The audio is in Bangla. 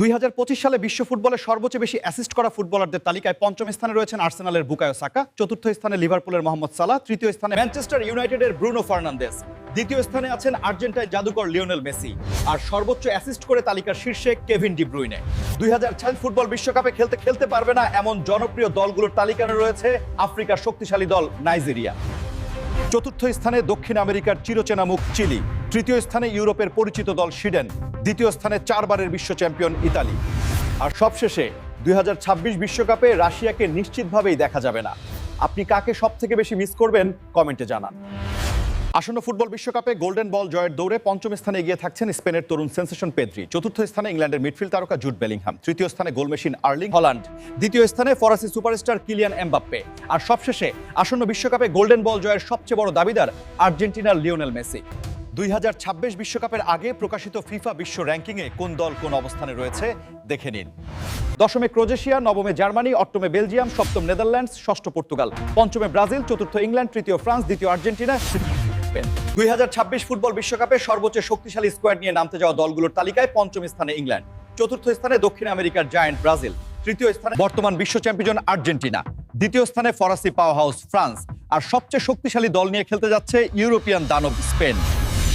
দুই হাজার পঁচিশ সালে বিশ্ব ফুটবলে সর্বোচ্চ বেশি অ্যাসিস্ট করা ফুটবলারদের তালিকায় পঞ্চম স্থানে রয়েছেন আর্সেনালের বুকায়ো সাকা, চতুর্থ স্থানে লিভারপুলের মোহাম্মদ সালাহ, তৃতীয় স্থানে ম্যানচেস্টার ইউনাইটেডের ব্রুনো ফার্নান্দেস দ্বিতীয় স্থানে আছেন আর্জেন্টাইন জাদুকর লিওনেল মেসি আর সর্বোচ্চ অ্যাসিস্ট করে তালিকার শীর্ষে কেভিন ডি ব্রুইনে। দুই ফুটবল বিশ্বকাপে খেলতে খেলতে পারবে না এমন জনপ্রিয় দলগুলোর তালিকায় রয়েছে আফ্রিকার শক্তিশালী দল নাইজেরিয়া। চতুর্থ স্থানে দক্ষিণ আমেরিকার চিরচেনা মুখ চিলি। তৃতীয় স্থানে ইউরোপের পরিচিত দল সুইডেন। দ্বিতীয় স্থানে চারবারের বিশ্ব চ্যাম্পিয়ন ইতালি। আর সবশেষে দুই বিশ্বকাপে রাশিয়াকে নিশ্চিতভাবেই দেখা যাবে না। আপনি কাকে সবথেকে বেশি মিস করবেন? কমেন্টে জানান। আসন্ন ফুটবল বিশ্বকাপে গোল্ডেন বল জয়ের দৌড়ে পঞ্চম স্থানে এগিয়ে থাকছেন স্পেনের তরুণ সেন্সেশন পেদ্রি। চতুর্থ স্থানে ইংল্যান্ডের মিডফিল্ড তারকা জুট বেলিংহাম। তৃতীয় স্থানে গোলমেশিন আর্লিং হল্যান্ড। দ্বিতীয় স্থানে ফরাসি সুপারস্টার কিলিয়ান এমবাপ্পে। আর সবশেষে আসন্ন বিশ্বকাপে গোল্ডেন বল জয়ের সবচেয়ে বড় দাবিদার আর্জেন্টিনার লিওনেল মেসি। দুই হাজার বিশ্বকাপের আগে প্রকাশিত ফিফা বিশ্ব র্যাঙ্কিংয়ে কোন দল কোন অবস্থানে রয়েছে দেখে নিন। দশমে ক্রোয়েশিয়া, নবমে জার্মানি, অষ্টমে বেলজিয়াম, সপ্তম নেদারল্যান্ডস, ষষ্ঠ পর্তুগাল। পঞ্চমে ব্রাজিল, চতুর্থ ইংল্যান্ড, তৃতীয় ফ্রান্স, দ্বিতীয় আর্জেন্টিনা। দুই ফুটবল বিশ্বকাপে সর্বোচ্চ শক্তিশালী স্কোয়াড নিয়ে নামতে যাওয়া দলগুলোর তালিকায় পঞ্চম স্থানে ইংল্যান্ড, চতুর্থ স্থানে দক্ষিণ আমেরিকার জায়ান্ট ব্রাজিল, তৃতীয় স্থানে বর্তমান বিশ্ব চ্যাম্পিয়ন আর্জেন্টিনা, দ্বিতীয় স্থানে ফরাসি পাওয়ার হাউস ফ্রান্স, আর সবচেয়ে শক্তিশালী দল নিয়ে খেলতে যাচ্ছে ইউরোপিয়ান দানব স্পেন।